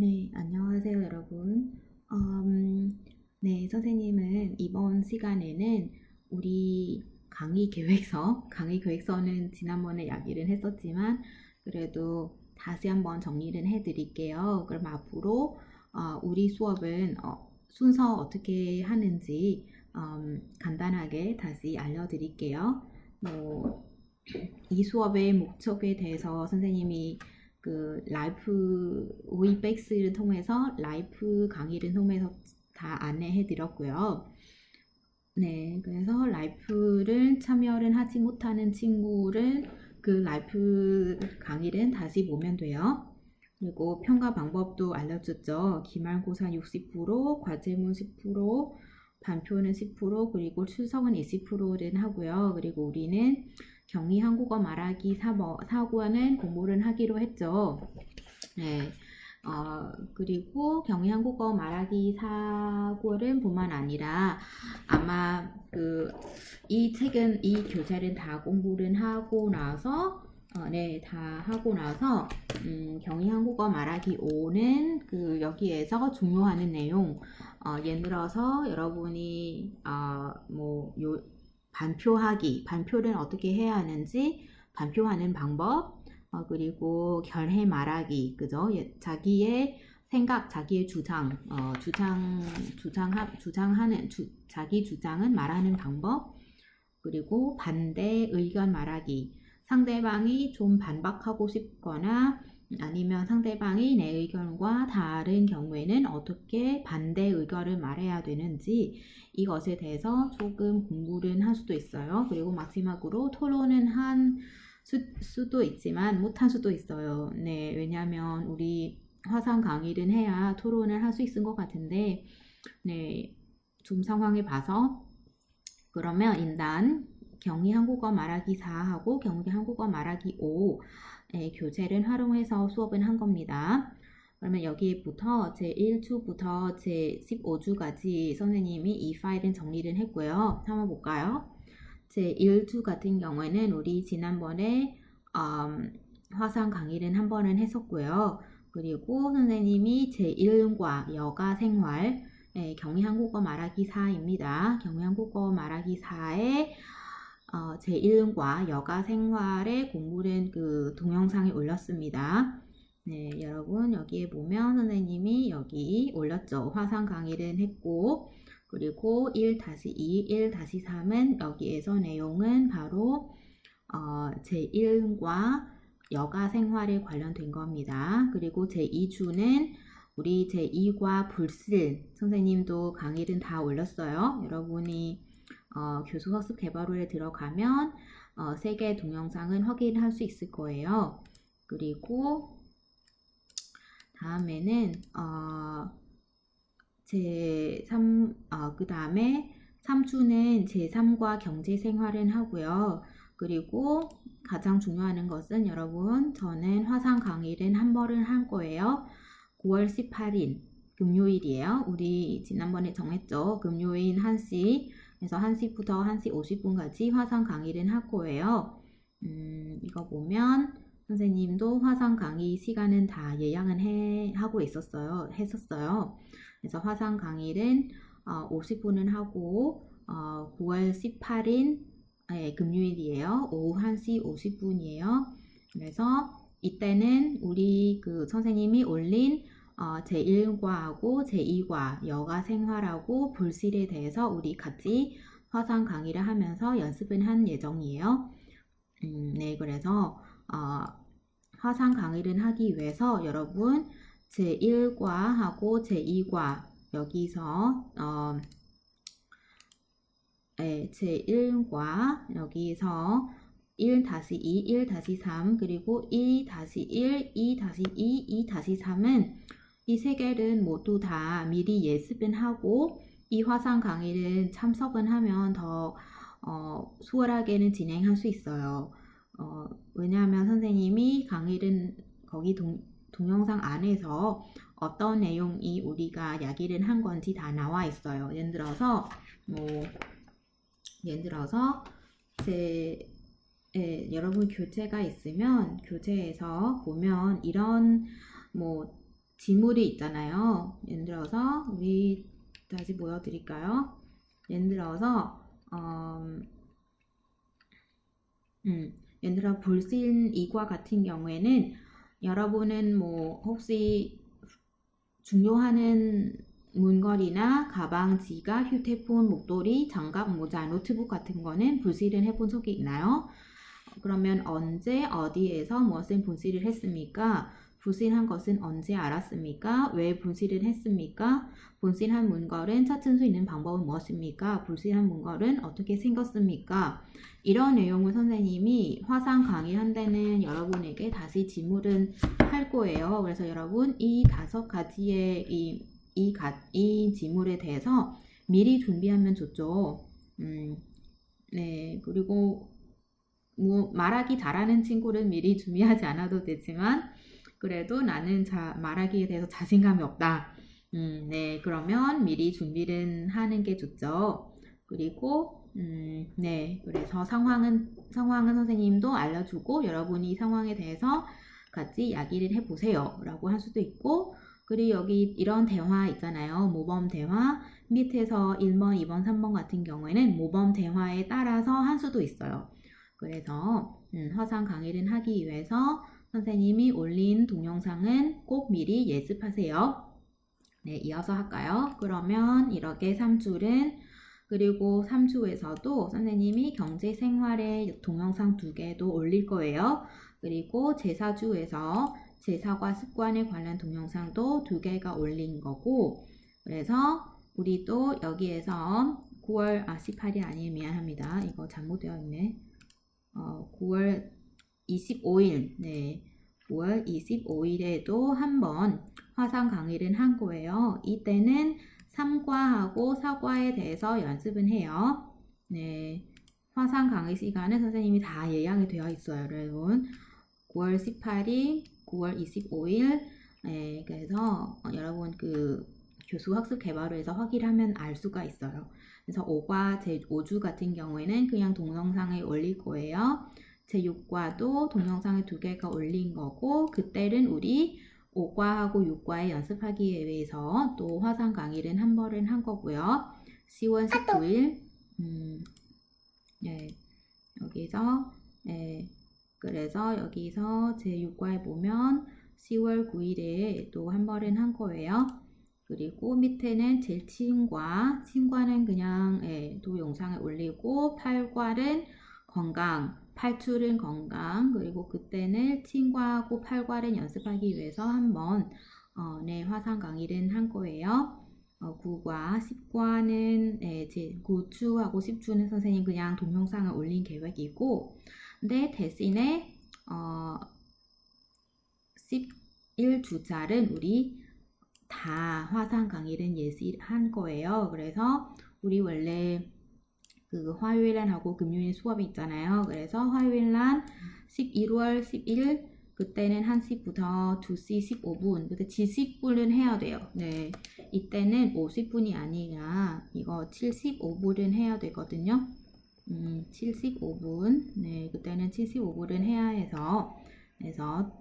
네, 안녕하세요, 여러분. 음, 네, 선생님은 이번 시간에는 우리 강의 계획서, 강의 계획서는 지난번에 이야기를 했었지만, 그래도 다시 한번 정리를 해드릴게요. 그럼 앞으로 어, 우리 수업은 어, 순서 어떻게 하는지 음, 간단하게 다시 알려드릴게요. 뭐, 이 수업의 목적에 대해서 선생님이 그 라이프 웨이백스를 통해서 라이프 강의를 통해서 다 안내해 드렸고요. 네, 그래서 라이프를 참여를 하지 못하는 친구를 그 라이프 강의를 다시 보면 돼요. 그리고 평가 방법도 알려줬죠. 기말고사 60%, 과제문 10%, 반표는 10%, 그리고 출석은 20%는 하고요. 그리고 우리는 경희 한국어 말하기 4과는 공부를 하기로 했죠. 네. 어, 그리고 경희 한국어 말하기 사고는 뿐만 아니라 아마 그 이 책은 이 교재를 다 공부를 하고 나서 어, 네, 다 하고 나서 음, 경희 한국어 말하기 5는 그 여기에서 중요하는 내용 어, 예를 들어서 여러분이 어, 뭐 요, 반표하기, 반표를 어떻게 해야 하는지 반표하는 방법, 어, 그리고 결해 말하기, 그죠? 예, 자기의 생각, 자기의 주장, 어, 주장, 주장, 주장하는, 주, 자기 주장은 말하는 방법, 그리고 반대 의견 말하기, 상대방이 좀 반박하고 싶거나 아니면 상대방이 내 의견과 다른 경우에는 어떻게 반대 의견을 말해야 되는지 이것에 대해서 조금 공부를 할 수도 있어요. 그리고 마지막으로 토론은 한 수, 도 있지만 못한 수도 있어요. 네, 왜냐하면 우리 화상 강의를 해야 토론을 할 수 있을 것 같은데, 네, 좀 상황을 봐서 그러면 일단 경희 한국어 말하기 4하고 경희 한국어 말하기 5 교재를 활용해서 수업을 한 겁니다. 그러면 여기부터 제1주부터 제15주까지 선생님이 이 파일은 정리를 했고요. 한번 볼까요? 제1주 같은 경우에는 우리 지난번에 음, 화상 강의를 한 번은 했었고요. 그리고 선생님이 제1과 여가 생활 네, 경희 한국어 말하기 4입니다. 경희 한국어 말하기 4에 어, 제1과 여가 생활에 공부된 그 동영상을 올렸습니다. 네, 여러분 여기에 보면 선생님이 여기 올렸죠. 화상 강의를 했고 그리고 1-2, 1-3은 여기에서 내용은 바로 어, 제1과 여가 생활에 관련된 겁니다. 그리고 제2주는 우리 제2과 불실 선생님도 강의를 다 올렸어요. 여러분이 어, 교수 학습 개발호에 들어가면 어, 세 개의 동영상은 확인할 수 있을 거예요. 그리고 다음에는 어, 제3 어, 그 다음에 3주는 제3과 경제생활은 하고요. 그리고 가장 중요한 것은 여러분 저는 화상 강의를 한 번을 할 거예요. 9월 18일 금요일이에요. 우리 지난번에 정했죠. 금요일 1시 그래서 1시부터 1시 50분까지 화상 강의를 할 거예요. 음, 이거 보면 선생님도 화상 강의 시간은 다 예약은 해, 하고 있었어요. 했었어요. 그래서 화상 강의는 어, 50분은 하고 어, 9월 18일 예, 금요일이에요. 오후 1시 50분이에요. 그래서 이때는 우리 그 선생님이 올린 어, 제1과하고 제2과 여가 생활하고 불실에 대해서 우리 같이 화상 강의를 하면서 연습을 한 예정이에요. 음, 네, 그래서 어, 화상 강의를 하기 위해서 여러분 제1과하고 제2과 여기서 어, 네, 제1과 여기서 1-2, 1-3 그리고 2-1, 2-2, 2-3은 이 세 개를 모두 다 미리 예습은 하고 이 화상 강의를 참석은 하면 더 어, 수월하게는 진행할 수 있어요. 어, 왜냐하면 선생님이 강의를 거기 동, 동영상 안에서 어떤 내용이 우리가 이야기를 한 건지 다 나와 있어요. 예를 들어서 뭐 예를 들어서 제 예, 여러분 교재가 있으면 교재에서 보면 이런 뭐 지물이 있잖아요. 예를 들어서 우리 다시 보여드릴까요? 예를 들어서 음, 음, 예를 들어 불신 이과 같은 경우에는 여러분은 뭐 혹시 중요하는 문걸이나 가방, 지갑, 휴대폰, 목도리, 장갑, 모자, 노트북 같은 거는 불실은 해본 적이 있나요? 그러면 언제 어디에서 무엇을 분실을 했습니까? 분실한 것은 언제 알았습니까? 왜 분실을 했습니까? 분실한 문걸은 찾을 수 있는 방법은 무엇입니까? 분실한 문걸은 어떻게 생겼습니까? 이런 내용을 선생님이 화상 강의한 데는 여러분에게 다시 질문을 할 거예요. 그래서 여러분 이 다섯 가지의 이, 이, 가, 이 질문에 대해서 미리 준비하면 좋죠. 음, 네, 그리고 뭐 말하기 잘하는 친구는 미리 준비하지 않아도 되지만 그래도 나는 자, 말하기에 대해서 자신감이 없다. 음, 네, 그러면 미리 준비를 하는 게 좋죠. 그리고 음, 네, 그래서 상황은 상황은 선생님도 알려주고 여러분이 상황에 대해서 같이 이야기를 해보세요라고 할 수도 있고 그리고 여기 이런 대화 있잖아요. 모범 대화 밑에서 1번, 2번, 3번 같은 경우에는 모범 대화에 따라서 한 수도 있어요. 그래서 음, 화상 강의를 하기 위해서 선생님이 올린 동영상은 꼭 미리 예습하세요. 네, 이어서 할까요? 그러면 이렇게 3줄은 그리고 3주에서도 선생님이 경제 생활의 동영상 두 개도 올릴 거예요. 그리고 제4주에서 제사과 습관에 관련 동영상도 두 개가 올린 거고 그래서 우리 또 여기에서 9월 아 18일 아니에요 미안합니다 이거 잘못되어 있네 어, 9월 25일, 네. 9월 25일에도 한번 화상 강의를 한 거예요. 이때는 삼과하고 사과에 대해서 연습은 해요. 네. 화상 강의 시간은 선생님이 다 예약이 되어 있어요, 여러분. 9월 18일, 9월 25일, 네, 그래서 어, 여러분 그 교수 학습 개발에서 확인하면 알 수가 있어요. 그래서 5과 제 5주 같은 경우에는 그냥 동영상에 올릴 거예요. 제6과도 동영상을 두 개가 올린 거고 그때는 우리 5과하고 6과에 연습하기 위해서 또 화상 강의를 한 번은 한 거고요. 10월 19일 음, 네, 여기서 네, 그래서 여기서 제6과에 보면 10월 9일에 또 한 번은 한 거예요. 그리고 밑에는 제 친과, 친과는 그냥 예, 또 영상에 올리고 8과는 건강, 8줄은 건강, 그리고 그때는 친과하고 8과를 연습하기 위해서 한번 어, 네, 화상 강의를 한 거예요. 어, 9과, 10과는 네, 제 9주하고 10주는 선생님 그냥 동영상을 올린 계획이고 근데 대신에 어, 11주짜는 우리 다 화상 강의를 예시한 거예요. 그래서 우리 원래 그 화요일 날하고 금요일 수업이 있잖아요. 그래서 화요일 날 11월 10일 그때는 1시부터 2시 15분 그때 지식분은 해야 돼요. 네, 이때는 50분이 아니라 이거 75분은 해야 되거든요. 음, 75분 네, 그때는 75분은 해야 해서 그래서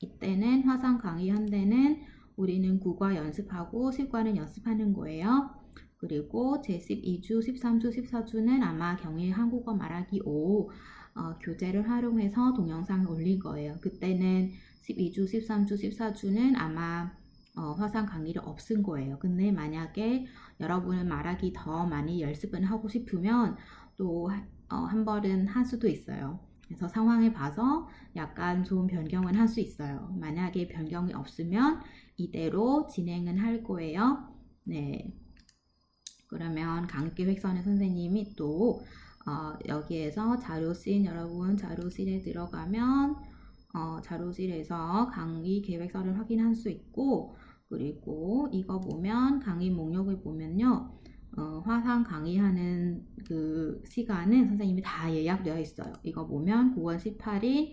이때는 화상 강의 한 데는 우리는 국어 연습하고 실과는 연습하는 거예요. 그리고 제12주, 13주, 14주는 아마 경일 한국어 말하기 5 어, 교재를 활용해서 동영상을 올린 거예요. 그때는 12주, 13주, 14주는 아마 어, 화상 강의를 없은 거예요. 근데 만약에 여러분은 말하기 더 많이 연습을 하고 싶으면 또 어, 한 번은 할 수도 있어요. 그래서 상황을 봐서 약간 좀 변경은 할 수 있어요. 만약에 변경이 없으면 이대로 진행은 할 거예요. 네. 그러면 강의계획서는 선생님이 또 어, 여기에서 자료실 여러분 자료실에 들어가면 어, 자료실에서 강의 계획서를 확인할 수 있고 그리고 이거 보면 강의 목록을 보면요 어, 화상 강의하는 그 시간은 선생님이 다 예약되어 있어요. 이거 보면 9월 18일,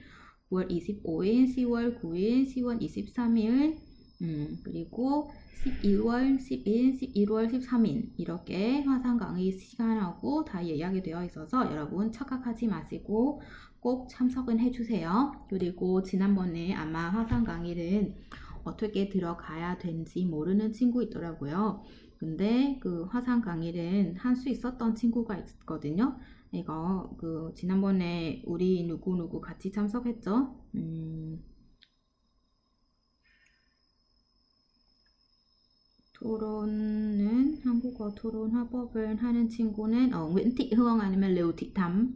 9월 25일, 10월 9일, 10월 23일, 음, 그리고 11월 10일, 11월 13일 이렇게 화상 강의 시간하고 다 예약이 되어 있어서 여러분 착각하지 마시고 꼭 참석은 해주세요. 그리고 지난번에 아마 화상 강의는 어떻게 들어가야 되는지 모르는 친구 있더라고요. 근데 그 화상 강의는 할 수 있었던 친구가 있거든요. 이거 그 지난번에 우리 누구누구 같이 참석했죠? 음, 토론은 한국어 토론 화법을 하는 친구는 어, Nguyễn 아니면 Thắm,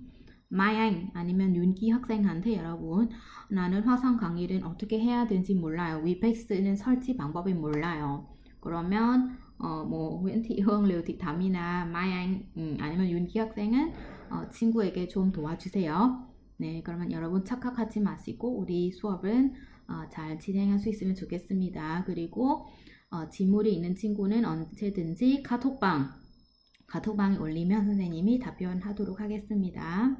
Mai Anh 아니면 윤기 학생한테 여러분 나는 화상 강의를 어떻게 해야 되는지 몰라요. 위백스는 설치 방법이 몰라요. 그러면 어, 뭐 Thị Thắm이나 Mai Anh 음, 아니면 윤기 학생은 어, 친구에게 좀 도와주세요. 네, 그러면 여러분 착각하지 마시고 우리 수업은 어, 잘 진행할 수 있으면 좋겠습니다. 그리고 어, 지물이 있는 친구는 언제든지 카톡방, 카톡방에 올리면 선생님이 답변하도록 하겠습니다.